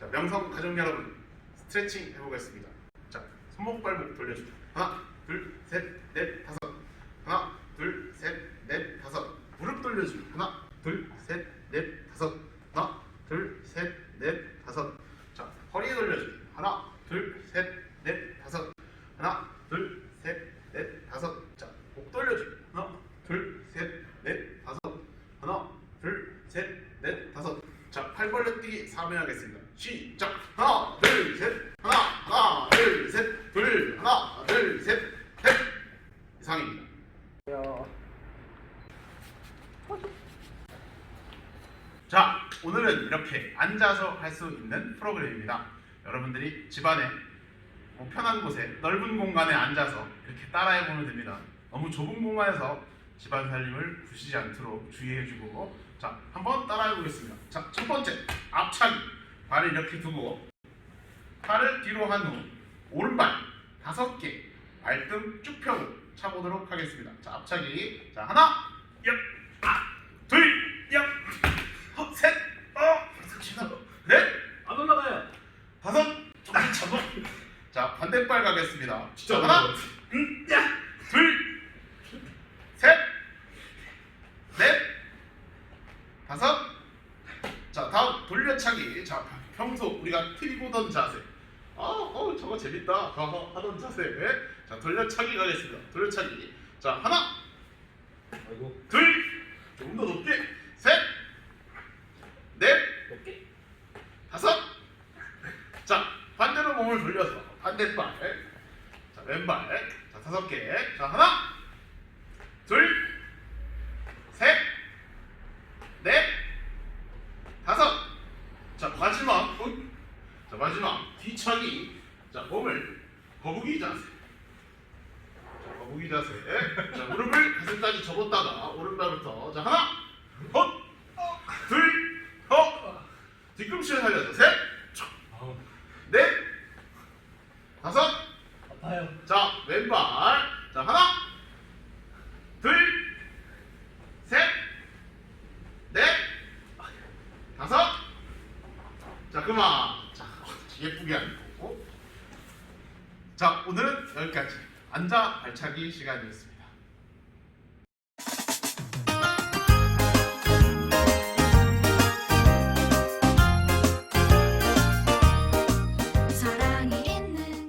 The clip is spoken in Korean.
자, 명성 가족 여러분 스트레칭 해보겠습니다. 자, 손목 발목 돌려주기. 하나, 둘, 셋, 넷, 다섯. 하나, 둘, 셋, 넷, 다섯. 무릎 돌려주기. 하나, 둘, 셋, 넷, 다섯. 하나, 둘, 셋, 넷, 다섯. 자, 허리 돌려주기. 하나, 둘, 셋, 넷, 다섯. 하나, 둘, 셋, 넷, 다섯. 자, 목 돌려주기. 하나, 둘, 셋, 넷, 다섯. 하나, 둘, 셋, 넷, 다섯. 자, 팔 벌려 뛰기 3회 하겠습니다. 시작. 하나, 둘, 셋. 하나, 하나, 둘, 셋. 둘, 하나, 둘, 셋. 셋. 이상입니다. 자, 오늘은 이렇게 앉아서 할 수 있는 프로그램입니다. 여러분들이 집안에 뭐 편한 곳에 넓은 공간에 앉아서 이렇게 따라해 보면 됩니다. 너무 좁은 공간에서 집안 살림을 부시지 않도록 주의해주고 자, 한번 따라해 보겠습니다. 자, 첫 번째 앞차기 발을 이렇게 두고 팔을 뒤로 한 후 오른발 다섯 개 발등 쭉 펴고 차보도록 하겠습니다. 자, 앞차기 자 하나, 옆, 아, 둘, 옆, 어, 셋, 어, 넷, 안 올라가요. 다섯, 아. 자 반대발 가겠습니다. 진짜 자, 하나. 음, 야, 둘, 셋, 넷, 다섯. 자 다음 돌려차기. 자 평소 우리가 틀보던 자세. 아, 어 저거 재밌다. 어, 하던 자세. 자 돌려차기 가겠습니다. 돌려차기. 자 하나, 아이고. 둘, 조금 더 높게. 셋, 넷, 오케이. 다섯. 자 반대로 몸을 돌려서 반대발. 자 왼발. 자 다섯 개. 자 하나, 둘, 셋, 넷, 다섯. 자 마지막. 어? 자 마지막 뒤차기. 자 몸을 거북이 자세. 자 거북이 자세. 자 무릎을 가슴까지 접었다가 오른발부터. 자 하나, 헛, 둘, 헛. 뒤꿈치를 살려서 셋, 넷, 다섯. 아파요. 자 왼발. 자 하나, 둘, 셋, 넷, 다섯. 자 그만. 자 예쁘게 하고. 자 오늘은 여기까지 앉아 발차기 시간이었습니다.